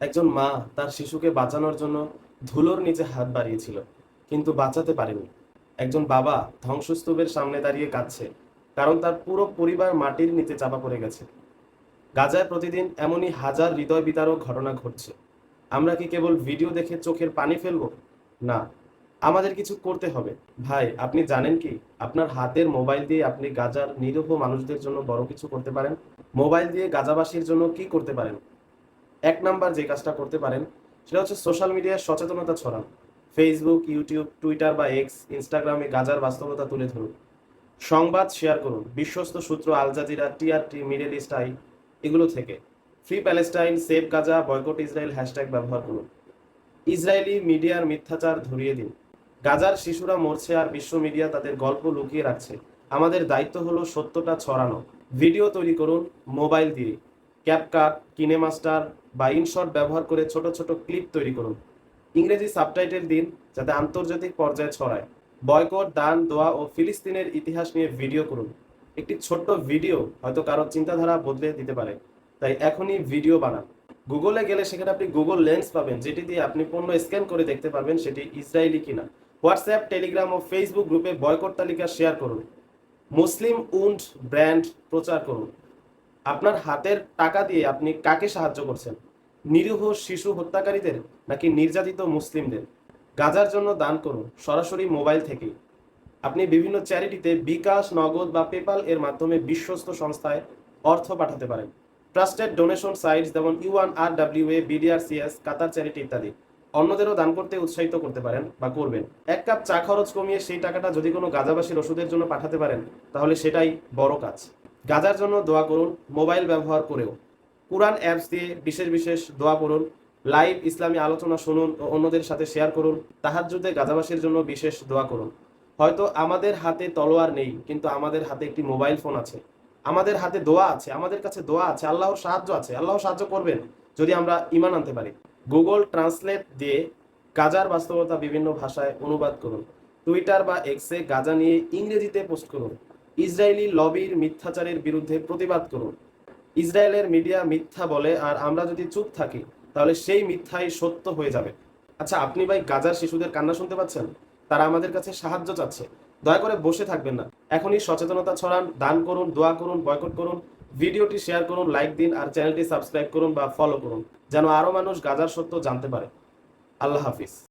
একজন মা তার শিশুকে বাঁচানোর জন্য ধুলোর নিচে হাত বাড়িয়েছিল, কিন্তু বাঁচাতে পারেনি। একজন বাবা ধ্বংসস্তূপের সামনে দাঁড়িয়ে কাঁদছে, কারণ তার পুরো পরিবার মাটির নিচে চাপা পড়ে গেছে। গাজায় প্রতিদিন এমনই হাজার হৃদয় বিতারক ঘটনা ঘটছে। আমরা কি কেবল ভিডিও দেখে চোখের পানি ফেলব? না, আমাদের কিছু করতে হবে। ভাই, আপনি জানেন কি? আপনার হাতের মোবাইল দিয়ে আপনি গাজার নিরীহ মানুষদের জন্য বড় কিছু করতে পারেন। মোবাইল দিয়ে গাজাবাসীর জন্য কি করতে পারেন? এক নাম্বার যে কাজটা করতে পারেন, সেটা হচ্ছে সোশ্যাল মিডিয়ায় সচেতনতা ছড়ান। ফেসবুক ইউটিউব টুইটার বা এক্স ইনস্টাগ্রামে গাজার বাস্তবতা তুলে ধরুন। সংবাদ শেয়ার করুন। বিশ্বস্ত সূত্র Al Jazeera TRT Middle East Eye এগুলো থেকে। Free Palestine save Gaza boycott Israel hashtag ব্যবহার করুন। ইসরায়েলি মিডিয়ার মিথ্যাচার ধরিয়ে দিন। গাজার শিশুরা মরছে আর বিশ্ব মিডিয়া তাদের গল্প লুকিয়ে রাখছে। আমাদের দায়িত্ব হলো সত্যটা ছড়ানো। ভিডিও তৈরি করুন, মোবাইল দিয়ে। ক্যাপকাট কিনেমাস্টার বা ইনশট ব্যবহার করে ছোট ছোট ক্লিপ তৈরি করুন। ইংরেজি সাবটাইটেল দিন যাতে আন্তর্জাতিক পর্যায়ে ছড়ায়। বয়কট, দান, দোয়া ও ফিলিস্তিনের ইতিহাস নিয়ে ভিডিও করুন। একটি ছোট্ট ভিডিও হয়তো কারোর চিন্তাধারা বদলে দিতে পারে। তাই এখনই ভিডিও বানান। গুগলে গেলে সেখানে আপনি গুগল লেন্স পাবেন, যেটি দিয়ে আপনি পণ্য স্ক্যান করে দেখতে পারবেন সেটি ইসরায়েলি কিনা। হোয়াটসঅ্যাপ, টেলিগ্রাম ও ফেসবুক গ্রুপে বয়কট তালিকা শেয়ার করুন। মুসলিম উন্ড ব্র্যান্ড প্রচার করুন। আপনার হাতের টাকা দিয়ে আপনি কাকে সাহায্য করছেন? নিরীহ শিশু হত্যাকারীদের নাকি নির্যাতিত মুসলিমদের? গাজার জন্য দান করুন, সরাসরি মোবাইল থেকেই আপনি বিভিন্ন চ্যারিটিতে বিকাশ, নগদ বা পেপাল এর মাধ্যমে বিশ্বস্ত সংস্থায় অর্থ পাঠাতে পারেন। ট্রাস্টেড ডোনেশন সাইটস যেমন ইউআন আর W A, BDRCS, Qatar charity ইত্যাদি। অন্যদেরও দান করতে উৎসাহিত করতে পারেন বা করবেন। এক কাপ চা খরচ কমিয়ে সেই টাকাটা যদি কোনো গাজাবাসীর ওষুধের জন্য পাঠাতে পারেন, তাহলে সেটাই বড় কাজ। গাজার জন্য দোয়া করুন, মোবাইল ব্যবহার করেও। কোরআন অ্যাপস দিয়ে বিশেষ বিশেষ দোয়া করুন, লাইভ ইসলামী আলোচনা শুনুন ও অন্যদের সাথে শেয়ার করুন, তাহাজ্জুদে গাজাবাসীর জন্য বিশেষ দোয়া করুন। হয়তো আমাদের হাতে তলোয়ার নেই, কিন্তু আমাদের হাতে একটি মোবাইল ফোন আছে। আমাদের হাতে দোয়া আছে, আমাদের কাছে দোয়া আছে, আল্লাহর সাহায্য আছে, আল্লাহ সাহায্য করবেন যদি আমরা ইমান আনতে পারি। গুগল ট্রান্সলেট দিয়ে গাজার বাস্তবতা বিভিন্ন ভাষায় অনুবাদ করুন। টুইটার বা এক্সে গাজা নিয়ে ইংরেজিতে পোস্ট করুন। ইসরায়েলি লবির মিথ্যাচারের বিরুদ্ধে প্রতিবাদ করুন। ইসরায়েলের মিডিয়া মিথ্যা বলে, আর আমরা যদি চুপ থাকি, তাহলে সেই মিথ্যাই সত্য হয়ে যাবে। আচ্ছা আপনি ভাই গাজার শিশুদের কান্না শুনতে পাচ্ছেন? তারা আমাদের কাছে সাহায্য চাচ্ছে। দয়া করে বসে থাকবেন না। এখনই সচেতনতা ছড়ান, দান করুন, দোয়া করুন, বয়কট করুন। ভিডিওটি শেয়ার করুন, লাইক দিন, আর চ্যানেলটি সাবস্ক্রাইব করুন বা ফলো করুন, যেন আরও মানুষ গাজার সত্য জানতে পারে। আল্লাহ হাফিজ।